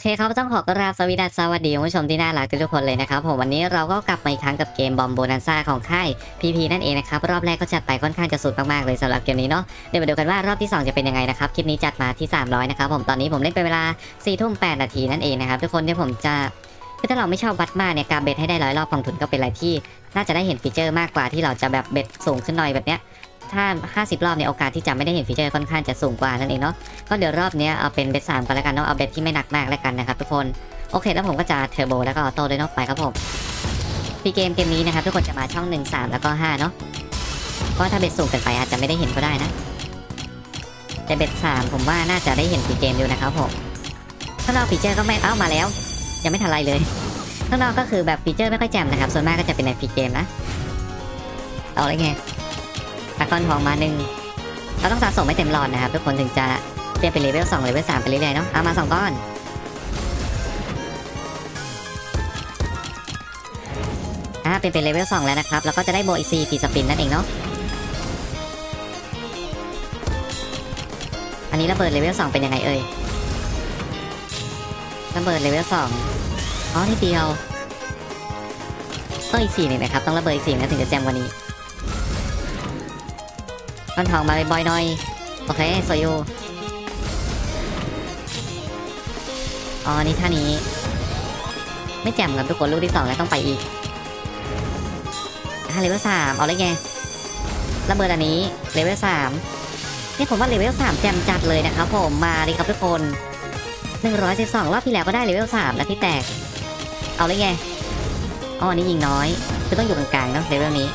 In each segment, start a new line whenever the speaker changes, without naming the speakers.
เคครับต้องขอกราบสวัสดีสสวัสดีคุณผู้ชมที่น่ารักทุกคนเลยนะครับผมวันนี้เราก็กลับมาอีกครั้งกับเกมบอมโบนันซ่าของค่าย PP นั่นเองนะครับรอบแรกก็จัดไปค่อนข้างจะสุดมากๆเลยสำหรับเกมนี้เนาะเดี๋ยวมาดูกันว่ารอบที่ 2 จะเป็นยังไงนะครับคลิปนี้จัดมาที่ 300นะครับผมตอนนี้ผมเล่นไปเวลา4ทุ่ม8นาทีนั่นเองนะครับทุกคนที่ผมจะคือถ้าเราไม่ชอบวัดมากเนี่ยการเบ็ดให้ได้ร้อยรอบของทุนก็เป็นอะไรที่ น่าจะได้เห็นฟีเจอร์มากกว่าที่เราจะแบบเบ็ดสูงขึ้นหน่อยแบบเนี้ย ถ้า 50 รอบเนี่ยโอกาสที่จะไม่ได้เห็นฟีเจอร์ค่อนข้างจะสูงกว่านั่นเองเนาะก็เดี๋ยวรอบนี้เอาเป็นเบสสามกันแล้วกันเนาะเอาเบสที่ไม่หนักมากแล้วกันนะครับทุกคนโอเค แล้วผมก็จะเทอร์โบแล้วก็ออโต้ด้วยเนาะไปครับผมปีเกมเกมนี้นะครับทุกคนจะมาช่อง 1 3 แล้วก็ 5 เนาะเพราะถ้าเบสสูงเกินไปอาจจะไม่ได้เห็นก็ได้นะแต่เบสสามผมว่าน่าจะได้เห็นปีเกมอยู่นะครับผมข้างนอกฟีเจอร์ก็ไม่เอ้ามาแล้ว ยังไม่ทันไรเลยข้างนอกก็คือแบบฟีเจอร์ไม่ค่อยแจ่มนะครับส่วนมากก็จะเป็นในฟีเกมนะเอาเลยไง ตะกอนทองมาหนึ่งเราต้องสะสมให้เต็มหลอดนะครับทุกคนถึงจะเปลี่ยนเป็นเลเวล2เลเวล3ไปเรื่อยๆเนาะเอามา2ก้อนอ่าเป็นเป็นเลเวล2แล้วนะครับ แล้วก็จะได้โบอีซีปีสปินนั่นเองเนาะอันนี้ระเบิดเลเวล2เป็นยังไงเอ่ยระเบิดเลเวล2อ๋อนิดเดียวต้องอีกสี่หนึ่งนะครับต้องระเบิดอีกสี่นะถึงจะแจมกว่านี้ ก้อนทองมาบ่อยหน่อย โอเคโซยูอ๋อนี่ท่านี้ ไม่แจ่มครับทุกคนลูกที่สองแล้วต้องไปอีกอ่าเลเวลสามเอาเลยไงระเบิดอันนี้เลเวลสามนี่ผมว่าเลเวลสามแจ่มจัดเลยนะครับผมมาเลยครับทุกคนหนึ่งร้อยสิบสองรอบที่แล้วก็ได้เลเวลสามแล้วที่แตก เอาเลยไงอ๋อนนี้ยิงน้อยคือต้องอยู่กลางๆเนาะเลเวลนี้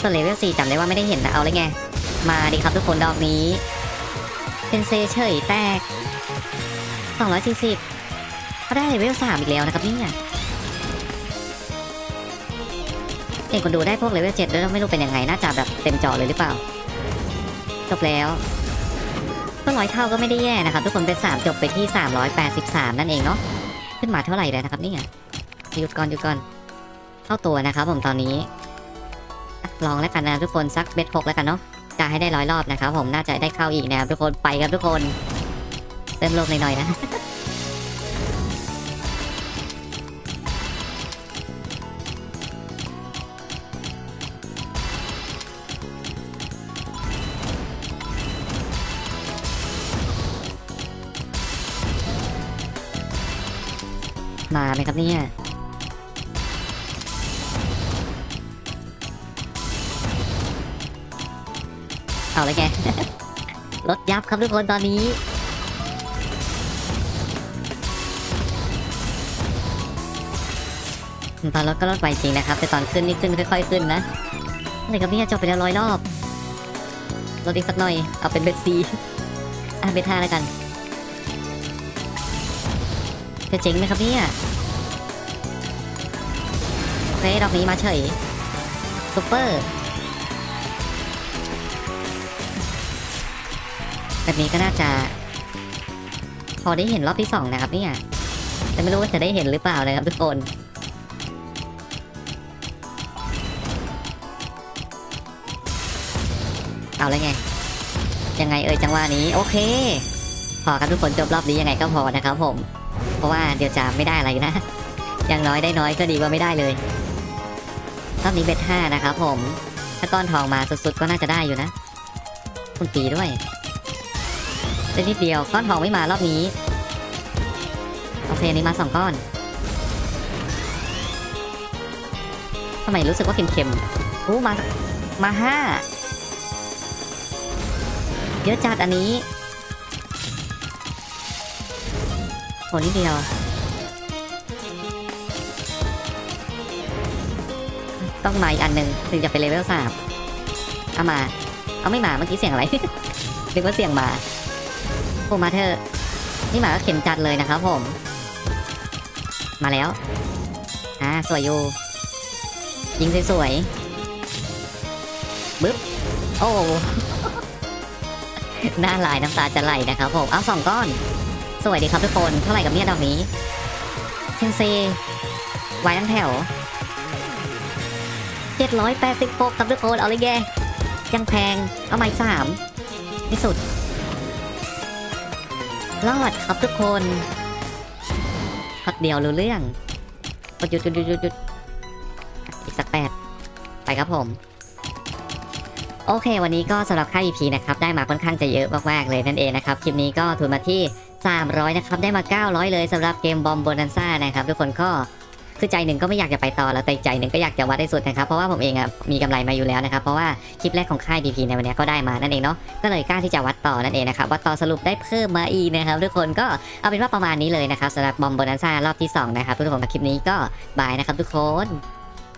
ส่วนเลเวล4จำได้ว่าไม่ได้เห็นนะเอาเลยไง มาดิครับทุกคนดอกนี้ เป็นเซเฉยแตก 240ก็ได้เลเวล3อีกแล้วนะครับเนี่ยเองคนดูได้พวกเลเวล7ด้วยไม่รู้เป็นยังไงน่าจะแบบเต็มจอเลยหรือเปล่า จบแล้วก็ร้อยเท่าก็ไม่ได้แย่นะครับ ทุกคนเป็น 3 จบไปที่ 383 นั่นเองเนาะขึ้นมาเท่าไหร่เลยนะครับเนี่ยหยุดก่อนหยุดก่อนเท่าตัวนะครับผมตอนนี้ ลองแล้วกันนะทุกคนสักเบ็ดหกแล้วกันเนาะจะให้ได้ร้อยรอบนะครับผมน่าจะได้เข้าอีกนะครับทุกคนไปครับทุกคนเติมโลกหน่อยๆนะมาไหมครับเนี่ย เอาเลยแกรถยับครับทุกคนตอนนี้ ตอนรถก็รถไวจริงนะครับ แต่ตอนขึ้นนี่ขึ้นค่อยๆ ขึ้นนะอะไรกับเนี่ยจบไปแล้วร้อยรอบ รถอีกสักหน่อย เอาเป็นเบสซีอะเบสห้าแล้วกันจะเจ๋งไหมครับเนี่ยโอเครอบนี้มาเฉยซุปเปอร์ แบบนี้ก็น่าจะ พอได้เห็นรอบที่สองนะครับเนี่ยแต่ไม่รู้ว่าจะได้เห็นหรือเปล่าเลยครับทุกคนเอาเลยไง ยังไงเอ่ยจังหวะนี้โอเค พอครับทุกคนจบรอบนี้ยังไงก็พอนะครับผม เพราะว่าเดี๋ยวจะไม่ได้อะไรนะอย่างน้อยได้น้อยก็ดีกว่าไม่ได้เลยรอบนี้เบ็ดห้านะครับผม ถ้าก้อนทองมาสุดๆก็น่าจะได้อยู่นะคุณตีด้วย ได้นิดเดียวก้อนทองไม่มารอบนี้โอเคนี้มาสองก้อนทำไมรู้สึกว่าเค็มๆอู้มามาห้าเยอะจัดอันนี้โหนิดเดียวต้องมาอีกอันหนึ่งถึงจะเป็นเลเวลสามเอามา เอาไม่มาเมื่อกี้เสียงอะไร นึกว่าเสียงมา โอ้มาเธอะนี่หมาก็เข็มจัดเลยนะครับผม มาแล้ว อ่า สวยอยู่ ยิงสวยๆบึ๊บ โอ้หน้าลายน้ำตาจะไหลนะครับผมเอาสองก้อน สวยดีครับทุกคน เท่าไหร่กับเนี่ยดอกนี้เซนเซไว้ทั้งแถว786ครับทุกคนเอาเลยแกยังแพง เอาไม้สามที่สุด รอดครับทุกคนพักเดียวรู้เรื่องหยุดหยุดหยุดหยุดอีกสักแปดไปครับผม โอเค วันนี้ก็สำหรับค่า EP นะครับ ได้มาค่อนข้างจะเยอะมากๆเลยนั่นเองนะครับ คลิปนี้ก็ทุนมาที่ 300 นะครับ ได้มา 900 เลยสำหรับเกมบอมโบนันซ่านะครับ ทุกคนก็ คือใจหนึ่งก็ไม่อยากจะไปต่อแล้วแต่ใจหนึ่งก็อยากจะวัดให้สุดนะครับเพราะว่าผมเองอะมีกำไรมาอยู่แล้วนะครับเพราะว่าคลิปแรกของค่ายดีพีในวันนี้ก็ได้มานั่นเองเนาะก็เลยกล้าที่จะวัดต่อนั่นเองนะครับวัดต่อสรุปได้เพิ่มมาอีกนะครับทุกคนก็เอาเป็นว่าประมาณนี้เลยนะครับสำหรับบอมโบนันซ่ารอบที่สองนะครับทุกคนกับคลิปนี้ก็บายนะครับทุกคน